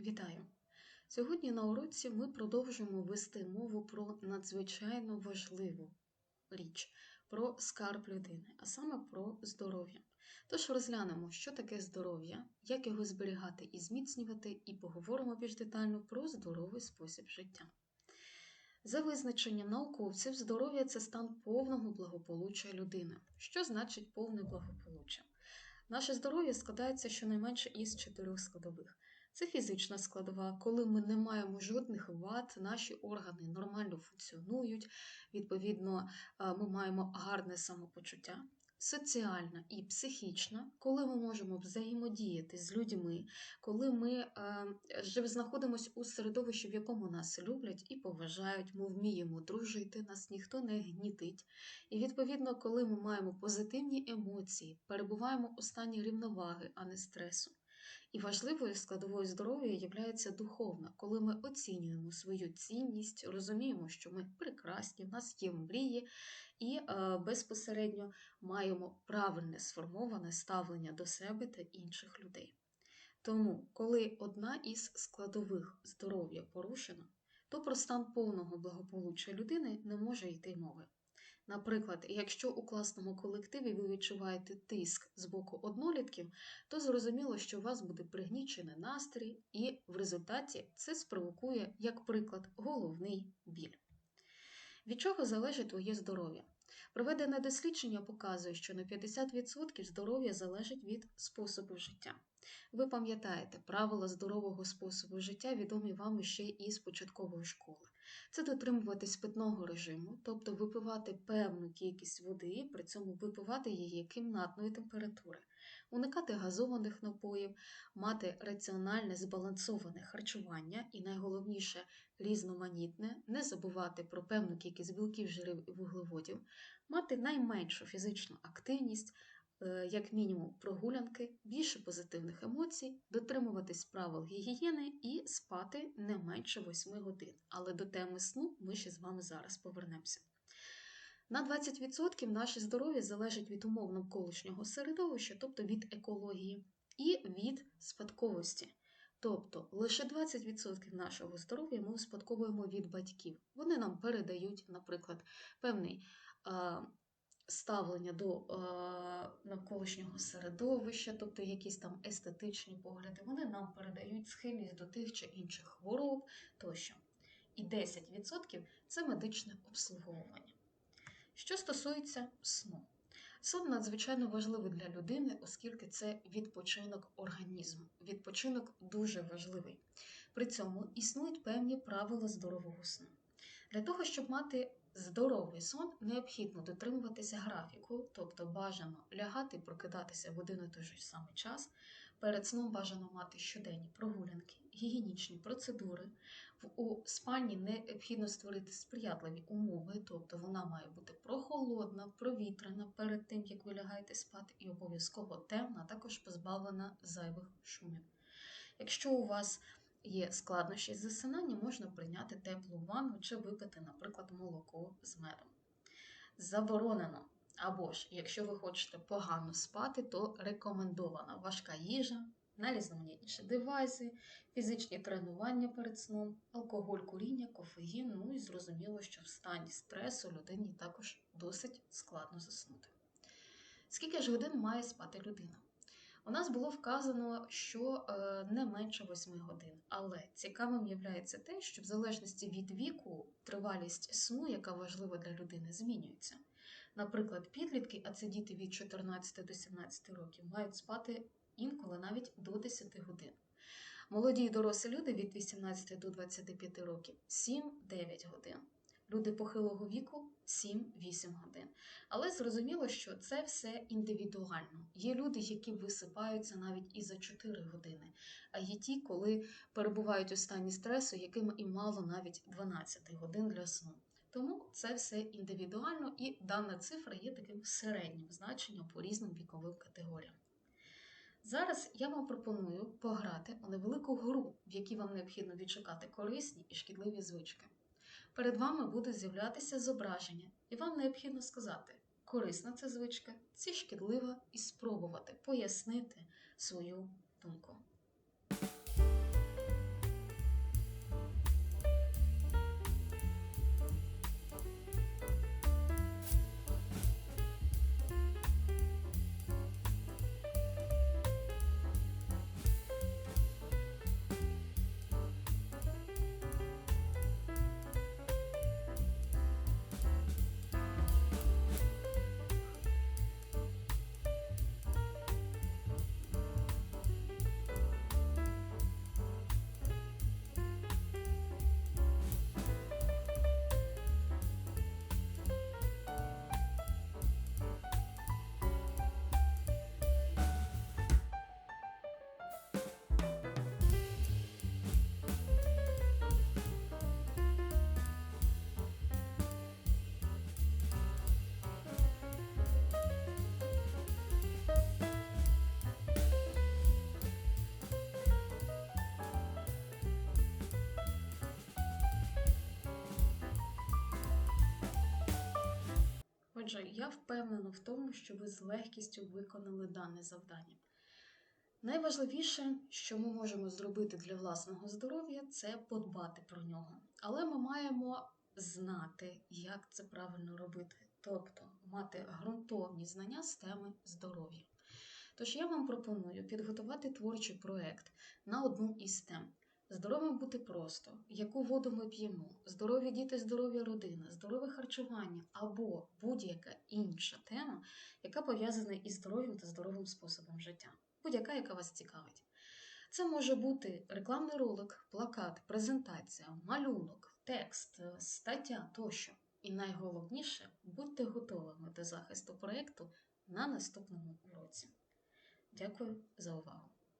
Вітаю! Сьогодні на уроці ми продовжуємо вести мову про надзвичайно важливу річ, про скарб людини, а саме про здоров'я. Тож розглянемо, що таке здоров'я, як його зберігати і зміцнювати, і поговоримо більш детально про здоровий спосіб життя. За визначенням науковців, здоров'я це стан повного благополуччя людини. Що значить повне благополуччя? Наше здоров'я складається щонайменше із чотирьох складових. Це фізична складова, коли ми не маємо жодних вад, наші органи нормально функціонують, відповідно, е, ми маємо гарне самопочуття. Соціальна і психічна, коли ми можемо взаємодіяти з людьми, коли ми е, знаходимося у середовищі, в якому нас люблять і поважають, ми вміємо дружити, нас ніхто не гнітить. І відповідно, коли ми маємо позитивні емоції, перебуваємо у стані рівноваги, а не стресу. І важливою складовою здоров'я є духовна, коли ми оцінюємо свою цінність, розуміємо, що ми прекрасні, в нас є мрії, і е, безпосередньо маємо правильне сформоване ставлення до себе та інших людей. Тому, коли одна із складових здоров'я порушена, то про стан повного благополуччя людини не може йти мови. Наприклад, якщо у класному колективі ви відчуваєте тиск з боку однолітків, то зрозуміло, що у вас буде пригнічений настрій, і в результаті це спровокує, як приклад, головний біль. Від чого залежить твоє здоров'я? Проведене дослідження показує, що на 50% здоров'я залежить від способу життя. Ви пам'ятаєте, правила здорового способу життя відомі вам ще із початкової школи. Це дотримуватись питного режиму, тобто випивати певну кількість води, при цьому випивати її кімнатної температури, уникати газованих напоїв, мати раціональне збалансоване харчування і найголовніше різноманітне, не забувати про певну кількість білків, жирів і вуглеводів, мати найменшу фізичну активність. Е, як мінімум, прогулянки, більше позитивних емоцій, дотримуватись правил гігієни і спати не менше 8 годин. Але до теми сну ми ще з вами зараз повернемося. На 20% наше здоров'я залежить від умов навколишнього середовища, тобто від екології, і від спадковості. Тобто лише 20% нашого здоров'я ми успадковуємо від батьків. Вони нам передають, наприклад, певний ставлення до е, навколишнього середовища, тобто якісь там естетичні погляди, вони нам передають схильність до тих чи інших хвороб тощо. І 10% це медичне обслуговування. Що стосується сну, сон надзвичайно важливий для людини, оскільки це відпочинок організму. Відпочинок дуже важливий. При цьому існують певні правила здорового сну. Для того, щоб мати Здоровий сон необхідно дотримуватися графіку, тобто бажано лягати прокидатися в один і той же самий час. Перед сном бажано мати щоденні прогулянки, гігієнічні процедури. У спальні необхідно створити сприятливі умови, тобто вона має бути прохолодна, провітряна перед тим, як ви лягаєте спати, і обов'язково темна, також позбавлена зайвих шумів. Якщо у вас є складнощі з засинанням, можна прийняти теплу ванну чи випити, наприклад, молоко з медом. Заборонено. Або ж, якщо ви хочете погано спати, то рекомендована важка їжа, найрізноманітніші девайси, фізичні тренування перед сном, алкоголь, куріння, кофеїн, ну і зрозуміло, що в стані стресу людині також досить складно заснути. Скільки ж годин має спати людина? у нас було вказано, що е, не менше 8 годин. Але цікавим є те, що в залежності від віку тривалість сну, яка важлива для людини, змінюється. Наприклад, підлітки, а це діти від 14 до 17 років, мають спати інколи навіть до 10 годин. Молоді і дорослі люди від 18 до 25 років 7-9 годин люди похилого віку 7-8 годин. Але зрозуміло, що це все індивідуально. Є люди, які висипаються навіть і за 4 години, а є ті, коли перебувають у стані стресу, яким і мало навіть 12 годин для сну. Тому це все індивідуально, і дана цифра є таким середнім значенням по різним віковим категоріям. Зараз я вам пропоную пограти у невелику гру, в якій вам необхідно відшукати корисні і шкідливі звички перед вами буде з'являтися зображення, і вам необхідно сказати, корисна це звичка, чи шкідлива, і спробувати пояснити свою думку. Отже, я впевнена в тому, що ви з легкістю виконали дане завдання. Найважливіше, що ми можемо зробити для власного здоров'я, це подбати про нього. Але ми маємо знати, як це правильно робити, тобто мати ґрунтовні знання з теми здоров'я. Тож я вам пропоную підготувати творчий проект на одну із тем. Здоровим бути просто, яку воду ми п'ємо, здорові діти, здоров'я родина, здорове харчування або будь-яка інша тема, яка пов'язана із здоров'ям та здоровим способом життя, будь-яка, яка вас цікавить. Це може бути рекламний ролик, плакат, презентація, малюнок, текст, е, стаття тощо. І найголовніше будьте готовими до захисту проєкту на наступному уроці. Дякую за увагу!